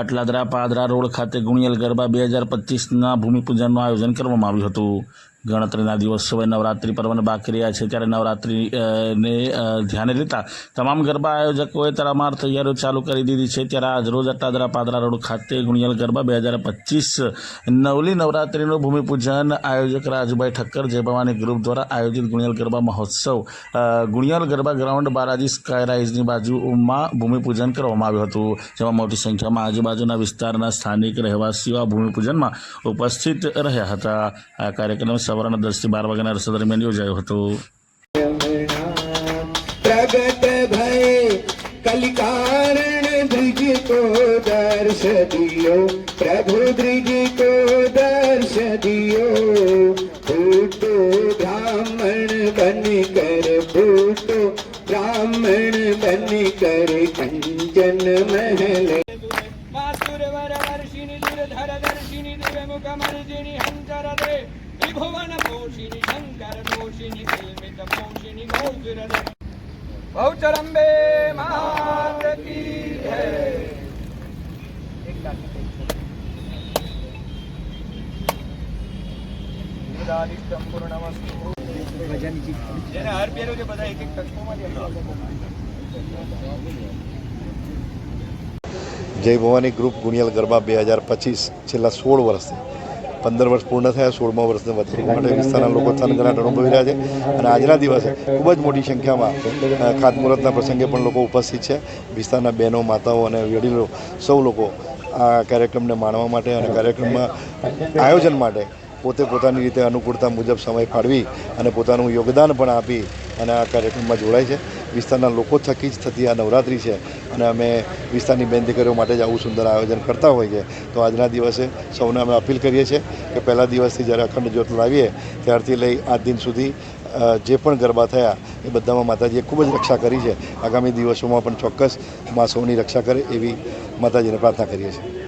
Atladara Padra road ખાતે ગુણિયલ ગરબા બે હજાર પચીસના ભૂમિપૂજનનું આયોજન કરવામાં આવ્યું હતું. ગણતરીના દિવસ હવે નવરાત્રિ પર્વને બાકી રહ્યા છે, ત્યારે નવરાત્રિને ધ્યાને લેતા તમામ ગરબા આયોજકોએ તડામાર તૈયારીઓ ચાલુ કરી દીધી છે, ત્યારે આજ રોજ અટલાદરા પાદરા રોડ ખાતે ગુણિયલ ગરબા બે હજાર પચીસ નવલી નવરાત્રિનું ભૂમિપૂજન આયોજક રાજુભાઈ ઠક્કર જય ભવાની ગ્રુપ દ્વારા આયોજિત ગુણિયલ ગરબા મહોત્સવ ગુણિયલ ગરબા ગ્રાઉન્ડ બાલાજી સ્કાયરાઇઝની બાજુમાં ભૂમિપૂજન કરવામાં આવ્યું હતું, જેમાં મોટી સંખ્યામાં આજુબાજુના વિસ્તારના સ્થાનિક રહેવાસીઓ આ ભૂમિપૂજનમાં ઉપસ્થિત રહ્યા હતા. આ કાર્યક્રમ સવારના દસથી બાર વાગ્યાના રસ્તા દરમિયાન યોજાયો હતો. પ્રગટ ભય કલિકારણ દ્રિજ કો દર્શ દિયો પ્રભુ દ્રિજ કો દર્શ દિયો ભૂતો બ્રાહ્મણ બની કર ભૂતો બ્રાહ્મણ બની કર દર્શિની દિવ્ય મુખ મર્જિની હંચર દે વિભુવન જય ભવાની ગ્રુપ ગુણિયલ ગરબા બે હજાર પચીસ છેલ્લા સોળ વર્ષથી. પંદર વર્ષ પૂર્ણ થયા, સોળમા વર્ષને વધારવા માટે વિસ્તારના લોકો થનગનાટ અનુભવી રહ્યા છે અને આજના દિવસે ખૂબ જ મોટી સંખ્યામાં ખાતમુહૂર્તના પ્રસંગે પણ લોકો ઉપસ્થિત છે. વિસ્તારના બહેનો, માતાઓ અને વડીલો સૌ લોકો આ કાર્યક્રમને માણવા માટે અને કાર્યક્રમમાં આયોજન માટે પોતે પોતાની રીતે અનુકૂળતા મુજબ સમય ફાળવી અને પોતાનું યોગદાન પણ આપી અને આ કાર્યક્રમમાં જોડાય છે. વિસ્તારના લોકો થકી જ થતી આ નવરાત્રિ છે અને અમે વિસ્તારની બેન દીકરીઓ માટે જ આવું સુંદર આયોજન કરતા હોઈએ છીએ. તો આજના દિવસે સૌને અમે અપીલ કરીએ છીએ કે પહેલા દિવસથી જ્યારે અખંડ જ્યોત લાવીએ, ત્યારથી લઈ આજ દિન સુધી જે પણ ગરબા થયા, એ બધામાં માતાજીએ ખૂબ જ રક્ષા કરી છે. આગામી દિવસોમાં પણ ચોક્કસ મા સૌની રક્ષા કરે એવી માતાજીને પ્રાર્થના કરીએ છીએ.